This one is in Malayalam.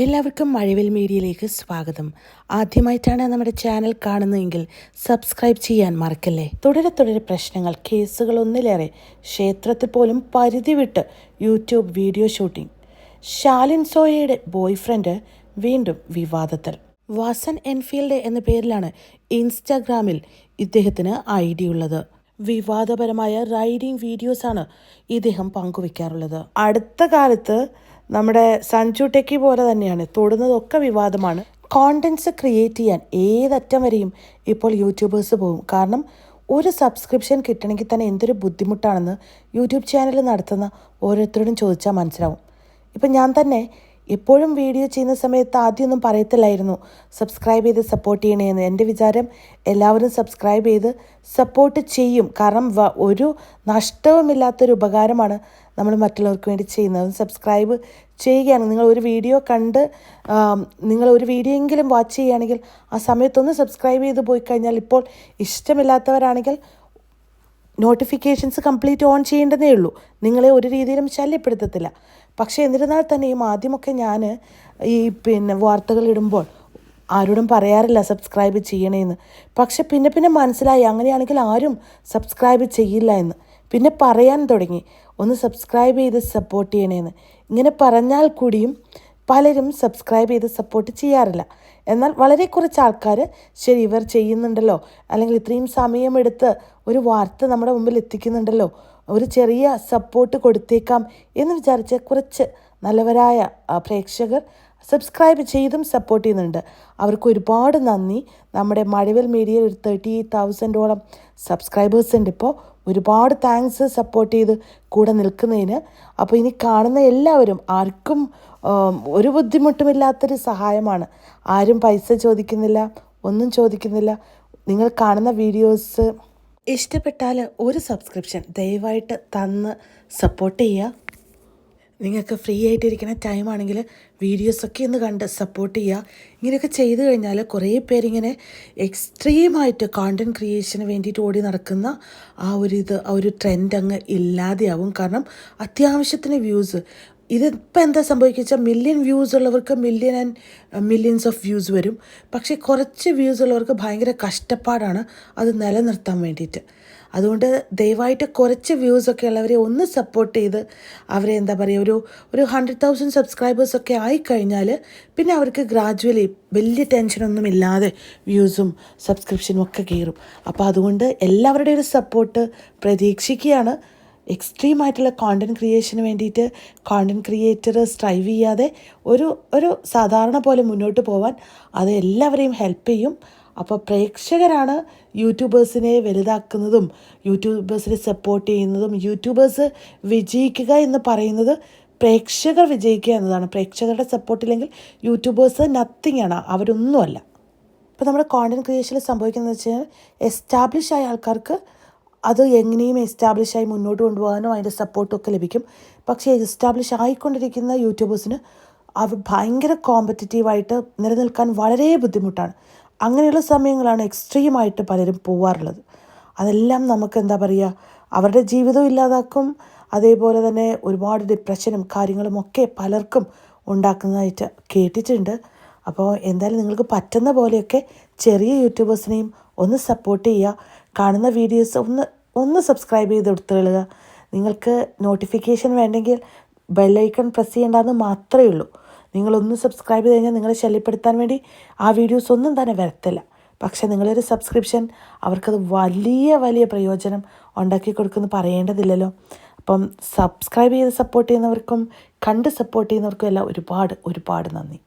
എല്ലാവർക്കും മഴവിൽ മീഡിയയിലേക്ക് സ്വാഗതം. ആദ്യമായിട്ടാണ് നമ്മുടെ ചാനൽ കാണുന്നതെങ്കിൽ സബ്സ്ക്രൈബ് ചെയ്യാൻ മറക്കല്ലേ? തുടരെ തുടരെ പ്രശ്നങ്ങൾ കേസുകൾ ഒന്നിലേറെ ക്ഷേത്രത്തിൽ പോലും പരിധി വിട്ട് യൂട്യൂബ് വീഡിയോ ഷൂട്ടിംഗ്. ഷാലിൻ സോയയുടെ ബോയ്ഫ്രണ്ട് വീണ്ടും വിവാദത്തിൽ. വാസൻ എൻഫീൽഡ് എന്ന പേരിലാണ് ഇൻസ്റ്റാഗ്രാമിൽ ഇദ്ദേഹത്തിന് ഐ ഡി ഉള്ളത്. വിവാദപരമായ റൈഡിംഗ് വീഡിയോസാണ് ഇദ്ദേഹം പങ്കുവെക്കാറുള്ളത്. അടുത്ത കാലത്ത് നമ്മുടെ സഞ്ജു ടെക്കി പോലെ തന്നെയാണ്. തൊടുന്നതൊക്കെ വിവാദമാണ്. കോണ്ടൻസ് ക്രിയേറ്റ് ചെയ്യാൻ ഏതറ്റം വരെയും ഇപ്പോൾ യൂട്യൂബേഴ്സ് പോകും. കാരണം ഒരു സബ്സ്ക്രിപ്ഷൻ കിട്ടണമെങ്കിൽ തന്നെ എന്തൊരു ബുദ്ധിമുട്ടാണെന്ന് യൂട്യൂബ് ചാനൽ നടത്തുന്ന ഓരോരുത്തരോടും ചോദിച്ചാൽ മനസ്സിലാവും. ഇപ്പം ഞാൻ തന്നെ എപ്പോഴും വീഡിയോ ചെയ്യുന്ന സമയത്ത് ആദ്യമൊന്നും പറയത്തില്ലായിരുന്നു. സബ്സ്ക്രൈബ് ചെയ്ത് സപ്പോർട്ട് ചെയ്യണേന്ന് എന്റെ വിചാരം. എല്ലാവരും സബ്സ്ക്രൈബ് ചെയ്ത് സപ്പോർട്ട് ചെയ്യും. കാരണം ഒരു നഷ്ടവുമില്ലാത്തൊരു ഉപകാരമാണ് നമ്മൾ മറ്റുള്ളവർക്ക് വേണ്ടി ചെയ്യുന്നത്. സബ്സ്ക്രൈബ് ചെയ്യുകയാണ്. നിങ്ങൾ ഒരു വീഡിയോ കണ്ട് നിങ്ങൾ ഒരു വീഡിയോ എങ്കിലും വാച്ച് ചെയ്യുകയാണെങ്കിൽ ആ സമയത്തൊന്ന് സബ്സ്ക്രൈബ് ചെയ്ത് പോയി കഴിഞ്ഞാൽ ഇപ്പോൾ ഇഷ്ടമില്ലാത്തവരാണെങ്കിൽ നോട്ടിഫിക്കേഷൻസ് കംപ്ലീറ്റ് ഓൺ ചെയ്യേണ്ടതേ ഉള്ളൂ. നിങ്ങളെ ഒരു രീതിയിലും ശല്യപ്പെടുത്തത്തില്ല. പക്ഷേ എന്നിരുന്നാൽ തന്നെയും ആദ്യമൊക്കെ ഞാൻ ഈ പിന്നെ വാർത്തകൾ ഇടുമ്പോൾ ആരോടും പറയാറില്ല സബ്സ്ക്രൈബ് ചെയ്യണേന്ന്. പക്ഷെ പിന്നെ പിന്നെ മനസ്സിലായി. അങ്ങനെയാണെങ്കിൽ ആരും സബ്സ്ക്രൈബ് ചെയ്യില്ല എന്ന്. പിന്നെ പറയാൻ തുടങ്ങി. ഒന്ന് സബ്സ്ക്രൈബ് ചെയ്ത് സപ്പോർട്ട് ചെയ്യണേന്ന്. ഇങ്ങനെ പറഞ്ഞാൽ കൂടിയും പലരും സബ്സ്ക്രൈബ് ചെയ്ത് സപ്പോർട്ട് ചെയ്യാറില്ല. എന്നാൽ വളരെ കുറച്ച് ആൾക്കാർ ശരി ഇവർ ചെയ്യുന്നുണ്ടല്ലോ. അല്ലെങ്കിൽ ഇത്രയും സമയമെടുത്ത് ഒരു വാർത്ത നമ്മുടെ മുമ്പിൽ എത്തിക്കുന്നുണ്ടല്ലോ. ഒരു ചെറിയ സപ്പോർട്ട് കൊടുത്തേക്കാം എന്ന് വിചാരിച്ച് കുറച്ച് നല്ലവരായ പ്രേക്ഷകർ സബ്സ്ക്രൈബ് ചെയ്തും സപ്പോർട്ട് ചെയ്യുന്നുണ്ട്. അവർക്ക് ഒരുപാട് നന്ദി. നമ്മുടെ മഴവിൽ മീഡിയയിൽ ഒരു തേർട്ടി തൗസൻഡോളം സബ്സ്ക്രൈബേഴ്സ് ഉണ്ട് ഇപ്പോൾ ഒരുപാട് താങ്ക്സ് സപ്പോർട്ട് ചെയ്ത് കൂടെ നിൽക്കുന്നതിന്. അപ്പോൾ ഇനി കാണുന്ന എല്ലാവരും ആർക്കും ഒരു ബുദ്ധിമുട്ടുമില്ലാത്തൊരു സഹായമാണ്. ആരും പൈസ ചോദിക്കുന്നില്ല ഒന്നും ചോദിക്കുന്നില്ല. നിങ്ങൾ കാണുന്ന വീഡിയോസ് ഇഷ്ടപ്പെട്ടാൽ ഒരു സബ്സ്ക്രിപ്ഷൻ ദയവായിട്ട് തന്ന് സപ്പോർട്ട് ചെയ്യുക. നിങ്ങൾക്ക് ഫ്രീ ആയിട്ടിരിക്കുന്ന ടൈമാണെങ്കിൽ വീഡിയോസൊക്കെ ഒന്ന് കണ്ട് സപ്പോർട്ട് ചെയ്യുക ഇങ്ങനെയൊക്കെ ചെയ്തു കഴിഞ്ഞാൽ കുറേ പേരിങ്ങനെ എക്സ്ട്രീമായിട്ട് കോണ്ടന്റ് ക്രിയേഷന് വേണ്ടിയിട്ട് ഓടി നടക്കുന്ന ആ ഒരു ഇത് ആ ഒരു ട്രെൻഡ് അങ്ങ് ഇല്ലാതെയാവും. കാരണം അത്യാവശ്യത്തിന് വ്യൂസ് ഇതിപ്പോൾ എന്താ സംഭവിക്കുക വെച്ചാൽ മില്യൺ വ്യൂസ് ഉള്ളവർക്ക് million and millions of views വരും. പക്ഷേ കുറച്ച് വ്യൂസ് ഉള്ളവർക്ക് ഭയങ്കര കഷ്ടപ്പാടാണ് അത് നിലനിർത്താൻ വേണ്ടിയിട്ട്. അതുകൊണ്ട് ദയവായിട്ട് കുറച്ച് വ്യൂസൊക്കെ ഉള്ളവരെ ഒന്ന് സപ്പോർട്ട് ചെയ്ത് അവരെ എന്താ പറയുക ഒരു ഒരു ഹൺഡ്രഡ് തൗസൻഡ് സബ്സ്ക്രൈബേഴ്സൊക്കെ ആയിക്കഴിഞ്ഞാൽ പിന്നെ അവർക്ക് ഗ്രാജുവലി വലിയ ടെൻഷനൊന്നും ഇല്ലാതെ വ്യൂസും സബ്സ്ക്രിപ്ഷനും ഒക്കെ കയറും. അപ്പോൾ അതുകൊണ്ട് എല്ലാവരുടെയും ഒരു സപ്പോർട്ട് പ്രതീക്ഷിക്കുകയാണ്. എക്സ്ട്രീം ആയിട്ടുള്ള ക്രിയേഷന് വേണ്ടിയിട്ട് കോണ്ടന്റ് ക്രിയേറ്റർ സ്ട്രൈവ് ചെയ്യാതെ ഒരു ഒരു സാധാരണ പോലെ മുന്നോട്ട് പോവാൻ അത് എല്ലാവരെയും ഹെൽപ്പ് ചെയ്യും. അപ്പോൾ പ്രേക്ഷകരാണ് യൂട്യൂബേഴ്സിനെ വലുതാക്കുന്നതും യൂട്യൂബേഴ്സിനെ സപ്പോർട്ട് ചെയ്യുന്നതും യൂട്യൂബേഴ്സ് വിജയിക്കുക എന്ന് പറയുന്നത് പ്രേക്ഷകർ വിജയിക്കുക എന്നതാണ്. പ്രേക്ഷകരുടെ സപ്പോർട്ട് ഇല്ലെങ്കിൽ യൂട്യൂബേഴ്സ് നത്തിങ് ആണ് അവരൊന്നുമല്ല ഇപ്പോൾ നമ്മുടെ കോണ്ടന്റ് ക്രിയേഷനിൽ സംഭവിക്കുന്നത് വെച്ചാൽ എസ്റ്റാബ്ലിഷ് ആയ ആൾക്കാർക്ക് അത് എങ്ങനെയും എസ്റ്റാബ്ലിഷ് ആയി മുന്നോട്ട് കൊണ്ടുപോകാനും അതിന്റെ സപ്പോർട്ടും ഒക്കെ ലഭിക്കും. പക്ഷേ എസ്റ്റാബ്ലിഷ് ആയിക്കൊണ്ടിരിക്കുന്ന യൂട്യൂബേഴ്സിന് അവർ ഭയങ്കര കോമ്പറ്റീറ്റീവായിട്ട് നിലനിൽക്കാൻ വളരെ ബുദ്ധിമുട്ടാണ്. അങ്ങനെയുള്ള സമയങ്ങളാണ് എക്സ്ട്രീമായിട്ട് പലരും പോവാറുള്ളത്. അതെല്ലാം നമുക്ക് എന്താ പറയുക അവരുടെ ജീവിതവും ഇല്ലാതാക്കും. അതേപോലെ തന്നെ ഒരുപാട് ഡിപ്രഷനും കാര്യങ്ങളും ഒക്കെ പലർക്കും ഉണ്ടാക്കുന്നതായിട്ട് കേട്ടിട്ടുണ്ട്. അപ്പോൾ എന്തായാലും നിങ്ങൾക്ക് പറ്റുന്ന പോലെയൊക്കെ ചെറിയ യൂട്യൂബേഴ്സിനെയും ഒന്ന് സപ്പോർട്ട് ചെയ്യുക. കാണുന്ന വീഡിയോസ് ഒന്ന് ഒന്ന് സബ്സ്ക്രൈബ് ചെയ്ത് കൊടുത്തുകൊള്ളുക നിങ്ങൾക്ക് നോട്ടിഫിക്കേഷൻ വേണ്ടെങ്കിൽ ബെല്ലൈക്കൺ പ്രസ് ചെയ്യേണ്ടതെന്ന് മാത്രമേ ഉള്ളൂ. നിങ്ങളൊന്ന് സബ്സ്ക്രൈബ് ചെയ്ത് കഴിഞ്ഞാൽ നിങ്ങളെ ശല്യപ്പെടുത്താൻ വേണ്ടി ആ വീഡിയോസ് ഒന്നും തന്നെ വരത്തില്ല. പക്ഷെ നിങ്ങളൊരു സബ്സ്ക്രിപ്ഷൻ അവർക്കത് വലിയ വലിയ പ്രയോജനം ഉണ്ടാക്കി കൊടുക്കുമെന്ന് പറയേണ്ടതില്ലല്ലോ. അപ്പം സബ്സ്ക്രൈബ് ചെയ്ത് സപ്പോർട്ട് ചെയ്യുന്നവർക്കും കണ്ട് സപ്പോർട്ട് ചെയ്യുന്നവർക്കും എല്ലാം ഒരുപാട് ഒരുപാട് നന്ദി.